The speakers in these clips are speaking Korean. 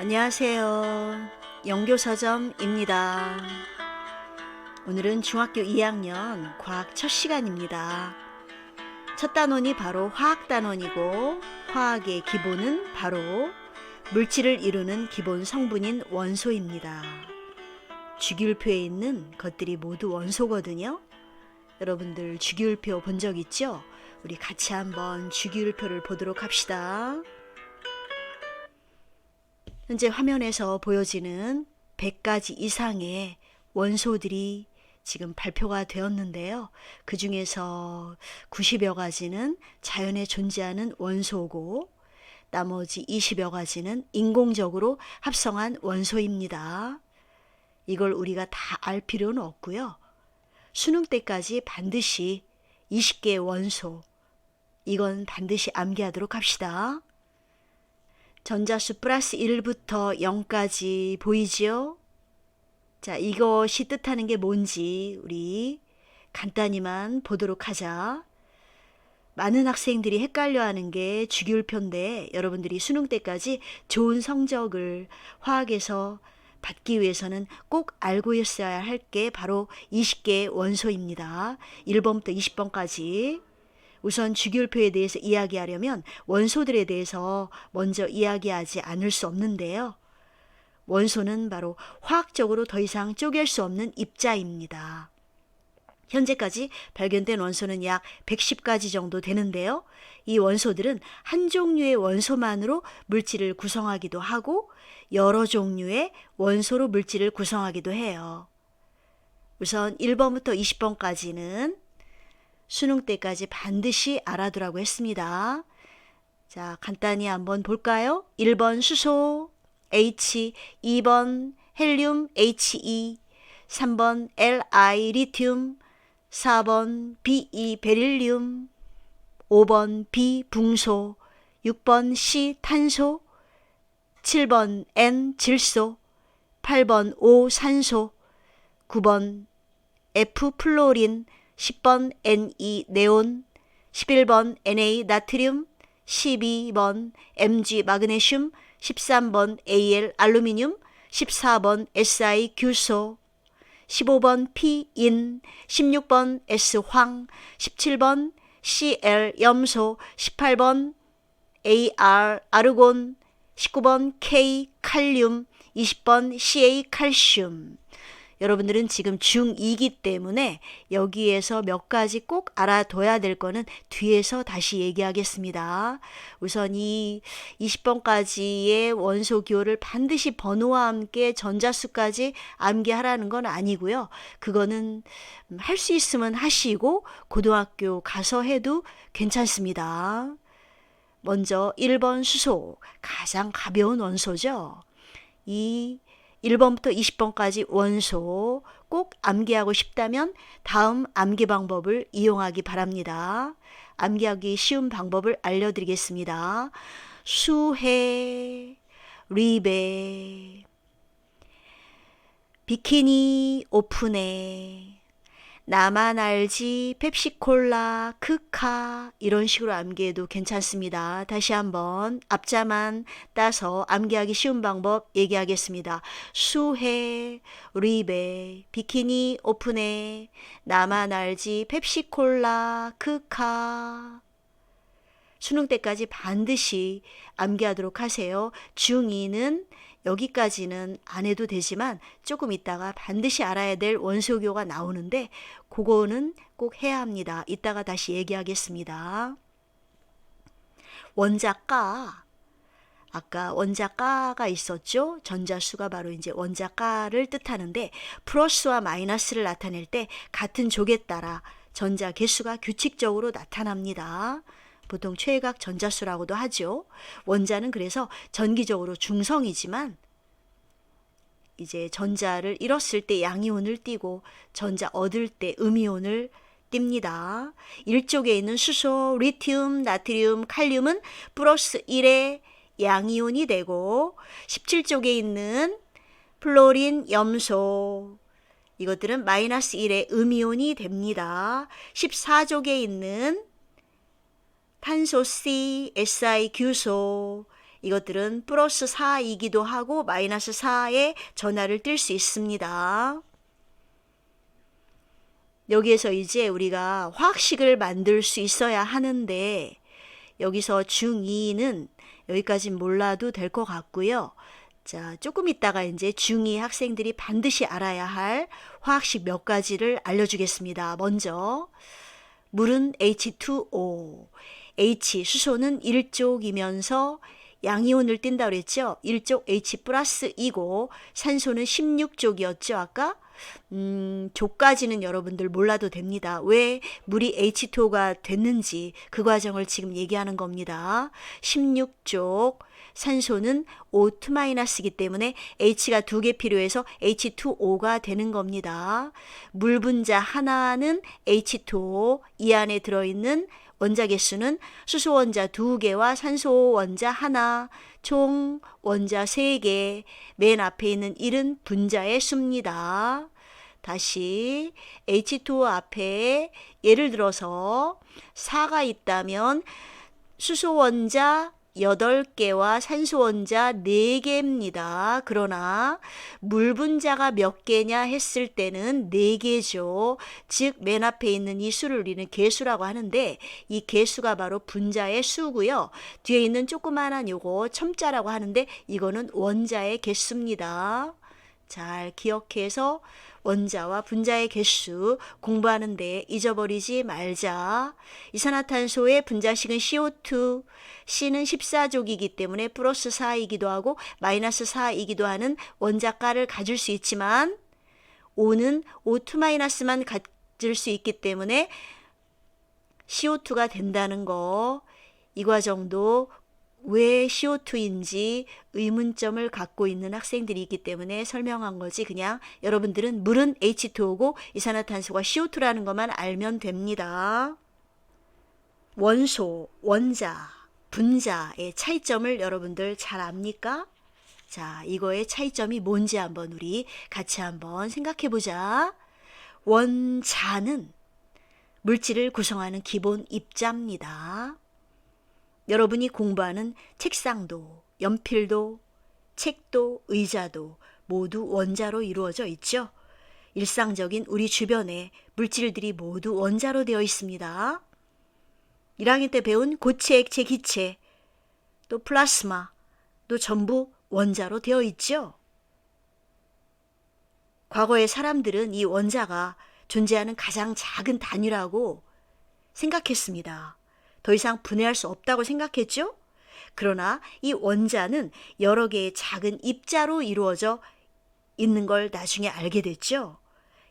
안녕하세요. 영교서점입니다. 오늘은 중학교 2학년 과학 첫 시간입니다. 첫 단원이 바로 화학 단원이고 화학의 기본은 바로 물질을 이루는 기본 성분인 원소입니다. 주기율표에 있는 것들이 모두 원소거든요. 여러분들 주기율표 본 적 있죠? 우리 같이 한번 주기율표를 보도록 합시다. 현재 화면에서 보여지는 100가지 이상의 원소들이 지금 발표가 되었는데요. 그 중에서 90여 가지는 자연에 존재하는 원소고, 나머지 20여 가지는 인공적으로 합성한 원소입니다. 이걸 우리가 다 알 필요는 없고요. 수능 때까지 반드시 20개의 원소, 이건 반드시 암기하도록 합시다. 전자수 플러스 1부터 0까지 보이지요? 자, 이것이 뜻하는 게 뭔지 우리 간단히만 보도록 하자. 많은 학생들이 헷갈려 하는 게 주기율표인데 여러분들이 수능 때까지 좋은 성적을 화학에서 받기 위해서는 꼭 알고 있어야 할 게 바로 20개의 원소입니다. 1번부터 20번까지. 우선 주기율표에 대해서 이야기하려면 원소들에 대해서 먼저 이야기하지 않을 수 없는데요. 원소는 바로 화학적으로 더 이상 쪼갤 수 없는 입자입니다. 현재까지 발견된 원소는 약 110가지 정도 되는데요. 이 원소들은 한 종류의 원소만으로 물질을 구성하기도 하고 여러 종류의 원소로 물질을 구성하기도 해요. 우선 1번부터 20번까지는 수능 때까지 반드시 알아두라고 했습니다. 자, 간단히 한번 볼까요? 1번 수소 H, 2번 헬륨 HE, 3번 Li 리튬, 4번 Be 베릴륨, 5번 B 붕소, 6번 C 탄소, 7번 N 질소, 8번 O 산소, 9번 F 플로린, 10번 Ne 네온, 11번 Na 나트륨, 12번 Mg 마그네슘, 13번 Al 알루미늄, 14번 Si 규소, 15번 P인, 16번 S황, 17번 Cl 염소, 18번 Ar 아르곤, 19번 K 칼륨, 20번 Ca 칼슘. 여러분들은 지금 중2기 때문에 여기에서 몇 가지 꼭 알아둬야 될 거는 뒤에서 다시 얘기하겠습니다. 우선 이 20번까지의 원소 기호를 반드시 번호와 함께 전자수까지 암기하라는 건 아니고요. 그거는 할 수 있으면 하시고 고등학교 가서 해도 괜찮습니다. 먼저 1번 수소, 가장 가벼운 원소죠. 이 1번부터 20번까지 원소 꼭 암기하고 싶다면 다음 암기 방법을 이용하기 바랍니다. 암기하기 쉬운 방법을 알려드리겠습니다. 수해, 리베, 비키니 오픈해, 나만 알지 펩시콜라 크카 이런 식으로 암기해도 괜찮습니다. 다시 한번 앞자만 따서 암기하기 쉬운 방법 얘기하겠습니다. 수해, 리베, 비키니 오픈해, 나만 알지 펩시콜라 크카 수능 때까지 반드시 암기하도록 하세요. 중2는 여기까지는 안 해도 되지만 조금 있다가 반드시 알아야 될 원소교가 나오는데 그거는 꼭 해야 합니다. 이따가 다시 얘기하겠습니다. 원자가 아까 원자가가 있었죠. 전자수가 바로 이제 원자가를 뜻하는데 플러스와 마이너스를 나타낼 때 같은 족에 따라 전자 개수가 규칙적으로 나타납니다. 보통 최각 전자수라고도 하죠. 원자는 그래서 전기적으로 중성이지만 이제 전자를 잃었을 때 양이온을 띠고 전자 얻을 때 음이온을 띱니다. 1쪽에 있는 수소, 리튬, 나트륨, 칼륨은 플러스 1의 양이온이 되고 17쪽에 있는 플로린, 염소 이것들은 마이너스 1의 음이온이 됩니다. 14쪽에 있는 탄소 C, Si 규소 이것들은 플러스 4이기도 하고 마이너스 4의 전하를 띨수 있습니다. 여기에서 이제 우리가 화학식을 만들 수 있어야 하는데 여기서 중2는 여기까지 몰라도 될 것 같고요. 자, 조금 있다가 이제 중2 학생들이 반드시 알아야 할 화학식 몇 가지를 알려주겠습니다. 먼저, 물은 H2O. H, 수소는 1족이면서 양이온을 띈다 그랬죠? 1족 H 플러스 이고 산소는 16족이었죠, 아까? 음, 족까지는 여러분들 몰라도 됩니다. 왜 물이 H2O가 됐는지 그 과정을 지금 얘기하는 겁니다. 16족 산소는 O2-이기 때문에 H가 두 개 필요해서 H2O가 되는 겁니다. 물 분자 하나는 H2O 이 안에 들어있는 원자 개수는 수소 원자 두 개와 산소 원자 하나, 총 원자 세 개, 맨 앞에 있는 1은 분자의 수입니다. 다시 H2O 앞에 예를 들어서 4가 있다면 수소 원자 8개와 산소 원자 4개입니다. 그러나 물 분자가 몇 개냐 했을 때는 4개죠. 즉, 맨 앞에 있는 이 수를 우리는 개수라고 하는데 이 개수가 바로 분자의 수고요. 뒤에 있는 조그마한 요거 첨자라고 하는데 이거는 원자의 개수입니다. 잘 기억해서 원자와 분자의 개수 공부하는데 잊어버리지 말자. 이산화탄소의 분자식은 CO2, C는 14족이기 때문에 플러스 4이기도 하고 마이너스 4이기도 하는 원자가를 가질 수 있지만 O는 O2-만 가질 수 있기 때문에 CO2가 된다는 거. 이 과정도 왜 CO2인지 의문점을 갖고 있는 학생들이 있기 때문에 설명한 거지 그냥 여러분들은 물은 H2O고 이산화탄소가 CO2라는 것만 알면 됩니다. 원소, 원자, 분자의 차이점을 여러분들 잘 압니까? 자, 이거의 차이점이 뭔지 한번 우리 같이 한번 생각해 보자. 원자는 물질을 구성하는 기본 입자입니다. 여러분이 공부하는 책상도, 연필도, 책도, 의자도 모두 원자로 이루어져 있죠. 일상적인 우리 주변에 물질들이 모두 원자로 되어 있습니다. 1학년 때 배운 고체, 액체, 기체, 또 플라스마, 또 전부 원자로 되어 있죠. 과거의 사람들은 이 원자가 존재하는 가장 작은 단위라고 생각했습니다. 더 이상 분해할 수 없다고 생각했죠? 그러나 이 원자는 여러 개의 작은 입자로 이루어져 있는 걸 나중에 알게 됐죠.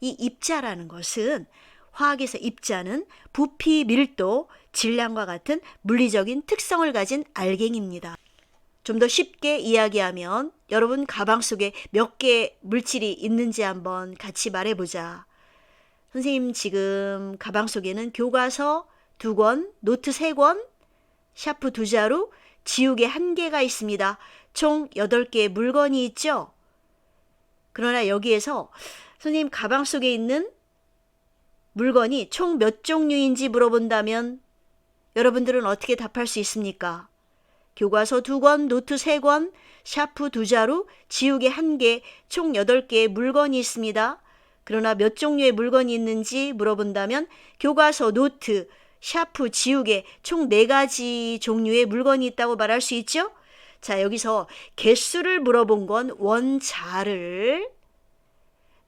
이 입자라는 것은 화학에서 입자는 부피, 밀도, 질량과 같은 물리적인 특성을 가진 알갱입니다. 좀 더 쉽게 이야기하면 여러분 가방 속에 몇개 물질이 있는지 한번 같이 말해보자. 선생님 지금 가방 속에는 교과서 두 권, 노트 세 권, 샤프 두 자루, 지우개 한 개가 있습니다. 총 8개의 물건이 있죠? 그러나 여기에서 선생님 가방 속에 있는 물건이 총 몇 종류인지 물어본다면 여러분들은 어떻게 답할 수 있습니까? 교과서 두 권, 노트 세 권, 샤프 두 자루, 지우개 한 개, 총 8개의 물건이 있습니다. 그러나 몇 종류의 물건이 있는지 물어본다면 교과서, 노트, 샤프, 지우개 총 4가지 종류의 물건이 있다고 말할 수 있죠? 자, 여기서 개수를 물어본 건 원자를,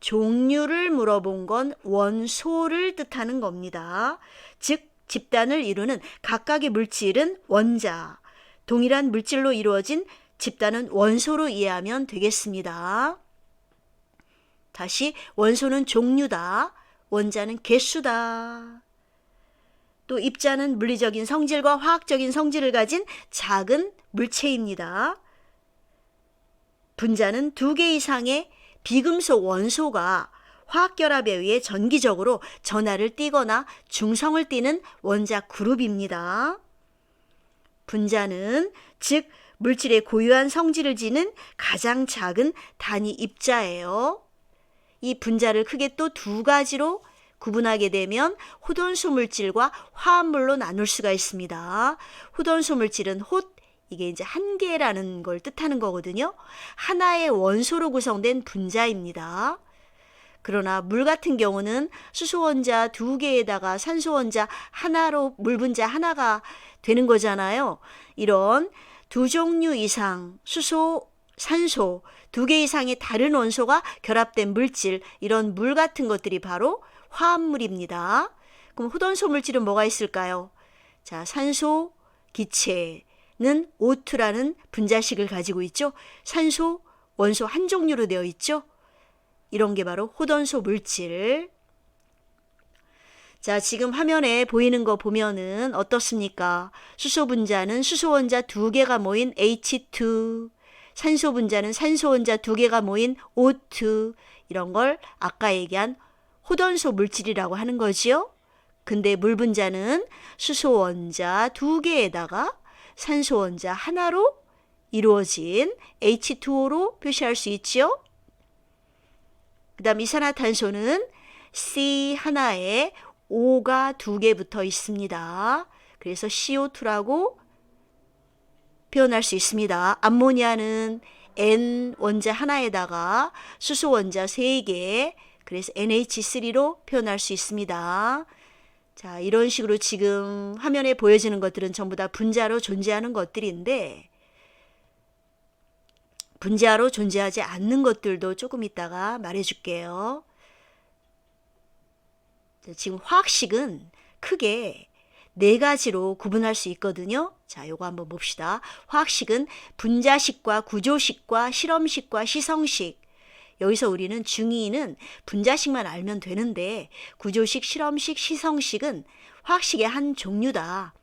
종류를 물어본 건 원소를 뜻하는 겁니다. 즉, 집단을 이루는 각각의 물질은 원자, 동일한 물질로 이루어진 집단은 원소로 이해하면 되겠습니다. 다시 원소는 종류다, 원자는 개수다. 또 입자는 물리적인 성질과 화학적인 성질을 가진 작은 물체입니다. 분자는 두 개 이상의 비금속 원소가 화학결합에 의해 전기적으로 전하를 띠거나 중성을 띠는 원자 그룹입니다. 분자는 즉 물질의 고유한 성질을 지닌 가장 작은 단위 입자예요. 이 분자를 크게 또 두 가지로 구분하게 되면 호돈수 물질과 화합물로 나눌 수가 있습니다. 호돈수 물질은 톳, 이게 이제 한 개라는 걸 뜻하는 거거든요. 하나의 원소로 구성된 분자입니다. 그러나 물 같은 경우는 수소 원자 두 개에다가 산소 원자 하나로 물 분자 하나가 되는 거잖아요. 이런 두 종류 이상 수소, 산소 두 개 이상의 다른 원소가 결합된 물질 이런 물 같은 것들이 바로 화합물입니다. 그럼 호돈소 물질은 뭐가 있을까요? 자, 산소 기체는 O2라는 분자식을 가지고 있죠. 산소 원소 한 종류로 되어 있죠. 이런 게 바로 호돈소 물질. 자, 지금 화면에 보이는 거 보면은 어떻습니까? 수소 분자는 수소 원자 두 개가 모인 H2, 산소 분자는 산소 원자 두 개가 모인 O2 이런 걸 아까 얘기한 호돈소 물질이라고 하는 거지요. 근데 물 분자는 수소 원자 두 개에다가 산소 원자 하나로 이루어진 H2O로 표시할 수 있지요. 그다음 이산화탄소는 C 하나에 O가 두 개 붙어 있습니다. 그래서 CO2라고 표현할 수 있습니다. 암모니아는 N 원자 하나에다가 수소 원자 세 개, 그래서 NH3로 표현할 수 있습니다. 자, 이런 식으로 지금 화면에 보여지는 것들은 전부 다 분자로 존재하는 것들인데, 분자로 존재하지 않는 것들도 조금 이따가 말해줄게요. 지금 화학식은 크게 네 가지로 구분할 수 있거든요. 자, 요거 한번 봅시다. 화학식은 분자식과 구조식과 실험식과 시성식. 여기서 우리는 중의는 분자식만 알면 되는데 구조식, 실험식, 시성식은 화학식의 한 종류다.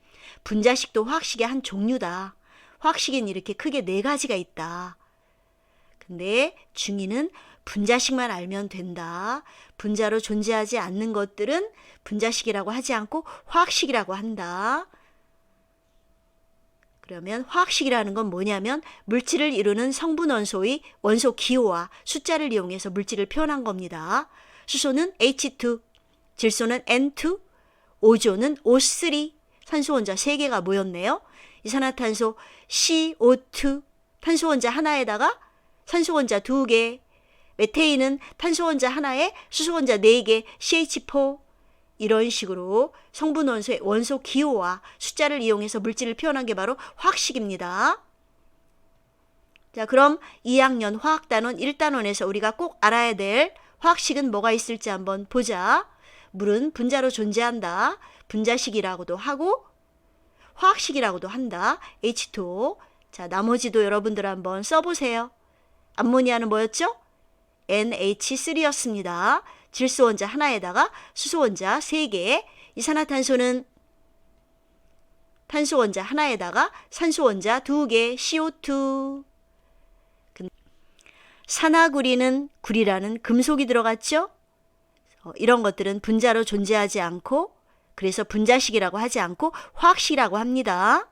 분자식도 화학식의 한 종류다. 화학식엔 이렇게 크게 네 가지가 있다. 근데 중의는 분자식만 알면 된다. 분자로 존재하지 않는 것들은 분자식이라고 하지 않고 화학식이라고 한다. 그러면 화학식이라는 건 뭐냐면 물질을 이루는 성분 원소의 원소 기호와 숫자를 이용해서 물질을 표현한 겁니다. 수소는 H2, 질소는 N2, 오존은 O3, 산소 원자 3개가 모였네요. 이산화탄소 CO2, 탄소 원자 하나에다가 산소 원자 2개, 메테인은 탄소 원자 하나에 수소 원자 4개, CH4 이런 식으로 성분 원소의 원소 기호와 숫자를 이용해서 물질을 표현한 게 바로 화학식입니다. 자, 그럼 2학년 화학단원 1단원에서 우리가 꼭 알아야 될 화학식은 뭐가 있을지 한번 보자. 물은 분자로 존재한다. 분자식이라고도 하고 화학식이라고도 한다. H2O. 자, 나머지도 여러분들 한번 써보세요. 암모니아는 뭐였죠? NH3였습니다. 질소 원자 하나에다가 수소 원자 3개, 이산화탄소는 탄소 원자 하나에다가 산소 원자 2개, CO2. 산화구리는 구리라는 금속이 들어갔죠? 어, 이런 것들은 분자로 존재하지 않고 그래서 분자식이라고 하지 않고 화학식이라고 합니다.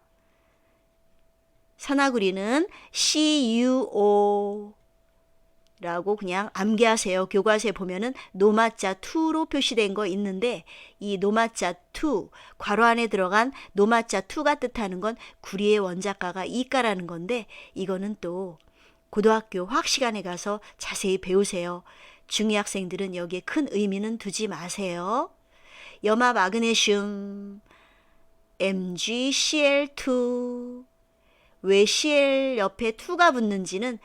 산화구리는 CuO 라고 그냥 암기하세요. 교과서에 보면은 노마자 2로 표시된 거 있는데 이 노마자 2 괄호 안에 들어간 노마자 2가 뜻하는 건 구리의 원자가가 이가라는 건데 이거는 또 고등학교 화학 시간에 가서 자세히 배우세요. 중이 학생들은 여기에 큰 의미는 두지 마세요. 염화 마그네슘 MgCl2 왜 Cl 옆에 2가 붙는지는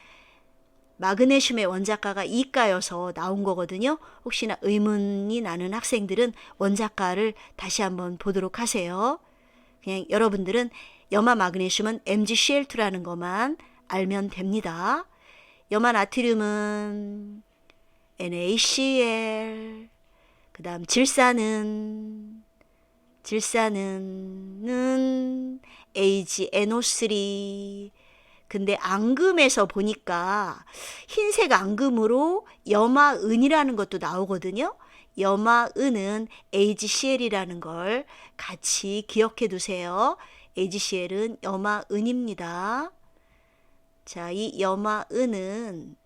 마그네슘의 원자가가 이가여서 나온 거거든요. 혹시나 의문이 나는 학생들은 원자가를 다시 한번 보도록 하세요. 그냥 여러분들은 염화 마그네슘은 MgCl2라는 것만 알면 됩니다. 염화 나트륨은 NaCl 그 다음 질산은 질산은 AgNO3 근데 앙금에서 보니까 흰색 앙금으로 염화은이라는 것도 나오거든요. 염화은은 AgCl이라는 걸 같이 기억해 두세요. AgCl은 염화은입니다. 자, 이 염화은은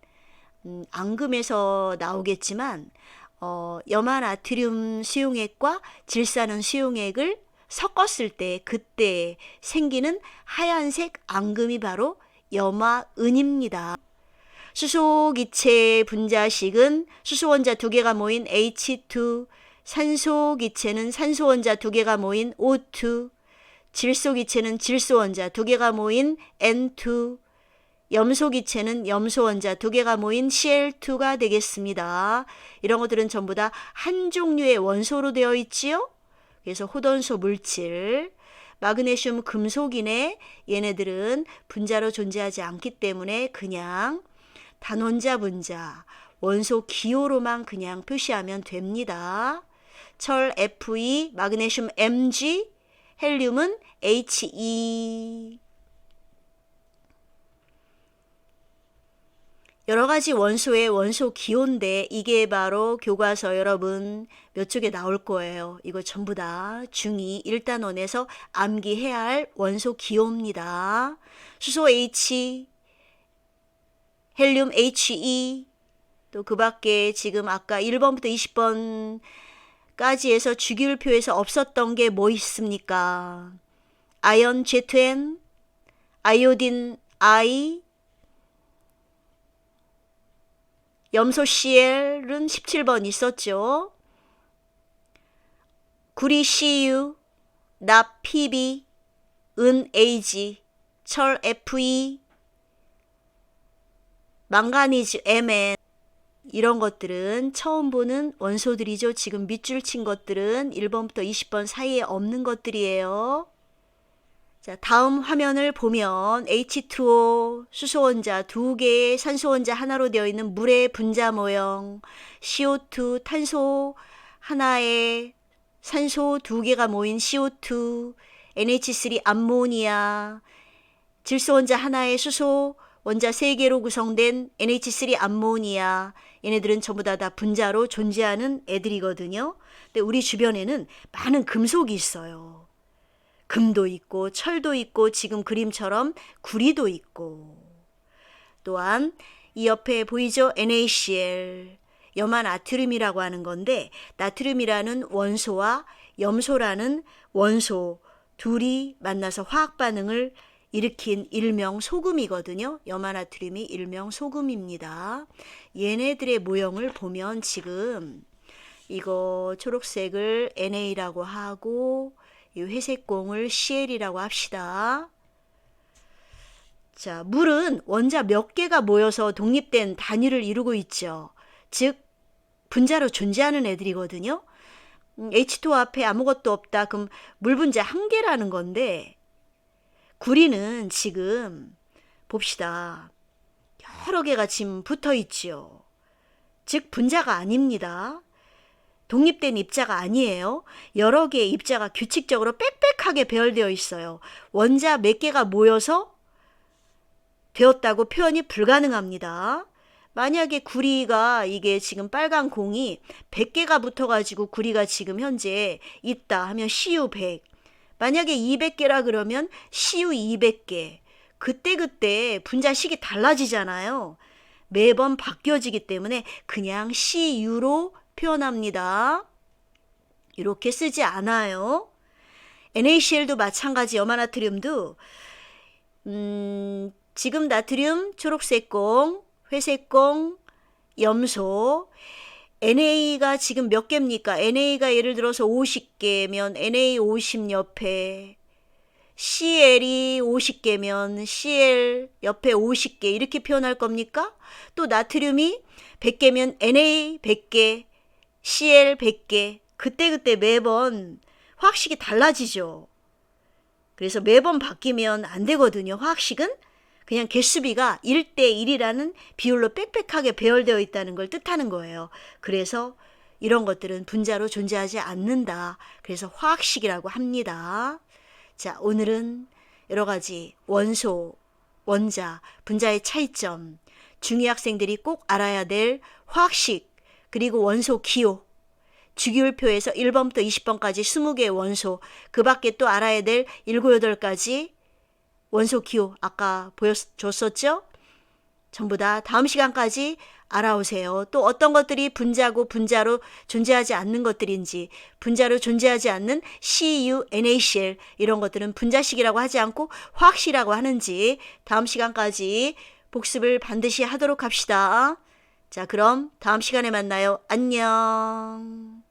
음, 앙금에서 나오겠지만 어, 염화나트륨 수용액과 질산은 수용액을 섞었을 때 그때 생기는 하얀색 앙금이 바로 염화은입니다. 수소기체 분자식은 수소원자 두 개가 모인 H2, 산소기체는 산소원자 두 개가 모인 O2, 질소기체는 질소원자 두 개가 모인 N2, 염소기체는 염소원자 두 개가 모인 Cl2가 되겠습니다. 이런 것들은 전부 다 한 종류의 원소로 되어 있지요. 그래서 호돈소 물질, 마그네슘 금속이네 얘네들은 분자로 존재하지 않기 때문에 그냥 단원자 분자, 원소 기호로만 그냥 표시하면 됩니다. 철 Fe, 마그네슘 Mg, 헬륨은 He. 여러 가지 원소의 원소 기호인데 이게 바로 교과서 여러분 몇 쪽에 나올 거예요. 이거 전부 다 중2 1단원에서 암기해야 할 원소 기호입니다. 수소 H, 헬륨 HE, 또 그 밖에 지금 아까 1번부터 20번까지 해서 주기율표에서 없었던 게 뭐 있습니까? 아연 Z2N, 아이오딘 I, 염소 CL은 17번 있었죠. 구리 CU, 납 PB, 은 AG, 철 FE, 망가니즈 MN 이런 것들은 처음 보는 원소들이죠. 지금 밑줄 친 것들은 1번부터 20번 사이에 없는 것들이에요. 자, 다음 화면을 보면 H2O 수소원자 두 개의 산소원자 하나로 되어 있는 물의 분자 모형, CO2 탄소 하나에 산소 두 개가 모인 CO2, NH3 암모니아, 질소원자 하나에 수소 원자 세 개로 구성된 NH3 암모니아 얘네들은 전부 다, 다 분자로 존재하는 애들이거든요. 근데 우리 주변에는 많은 금속이 있어요. 금도 있고 철도 있고 지금 그림처럼 구리도 있고 또한 이 옆에 보이죠? NaCl 염화 나트륨이라고 하는 건데 나트륨이라는 원소와 염소라는 원소 둘이 만나서 화학 반응을 일으킨 일명 소금이거든요. 염화 나트륨이 일명 소금입니다. 얘네들의 모형을 보면 지금 이거 초록색을 NA라고 하고 이 회색 공을 CL이라고 합시다. 자, 물은 원자 몇 개가 모여서 독립된 단위를 이루고 있죠. 즉, 분자로 존재하는 애들이거든요. 음, H2 앞에 아무것도 없다. 그럼 물 분자 한 개라는 건데, 구리는 지금 봅시다. 여러 개가 지금 붙어 있지요. 즉, 분자가 아닙니다. 독립된 입자가 아니에요. 여러 개의 입자가 규칙적으로 빽빽하게 배열되어 있어요. 원자 몇 개가 모여서 되었다고 표현이 불가능합니다. 만약에 구리가 이게 지금 빨간 공이 100개가 붙어가지고 구리가 지금 현재 있다 하면 CU100. 만약에 200개라 그러면 CU200개. 그때그때 분자식이 달라지잖아요. 매번 바뀌어지기 때문에 그냥 CU로 표현합니다. 이렇게 쓰지 않아요. NaCl도 마찬가지 염화나트륨도 음, 지금 나트륨 초록색 공, 회색 공, 염소 NA가 지금 몇 개입니까? NA가 예를 들어서 50개면 NA 50 옆에 CL이 50개면 CL 옆에 50개 이렇게 표현할 겁니까? 또 나트륨이 100개면 NA 100개, CL 100개 그때그때 매번 화학식이 달라지죠. 그래서 매번 바뀌면 안 되거든요. 화학식은 그냥 개수비가 1대 1이라는 비율로 빽빽하게 배열되어 있다는 걸 뜻하는 거예요. 그래서 이런 것들은 분자로 존재하지 않는다. 그래서 화학식이라고 합니다. 자, 오늘은 여러 가지 원소, 원자, 분자의 차이점, 중2 학생들이 꼭 알아야 될 화학식, 그리고 원소 기호, 주기율표에서 1번부터 20번까지 20개의 원소, 그 밖에 또 알아야 될 7, 8가지 원소 기호 아까 보여줬었죠? 전부 다 다음 시간까지 알아오세요. 또 어떤 것들이 분자고 분자로 존재하지 않는 것들인지, 분자로 존재하지 않는 CuNaCl 이런 것들은 분자식이라고 하지 않고 화학식이라고 하는지 다음 시간까지 복습을 반드시 하도록 합시다. 자, 그럼 다음 시간에 만나요. 안녕.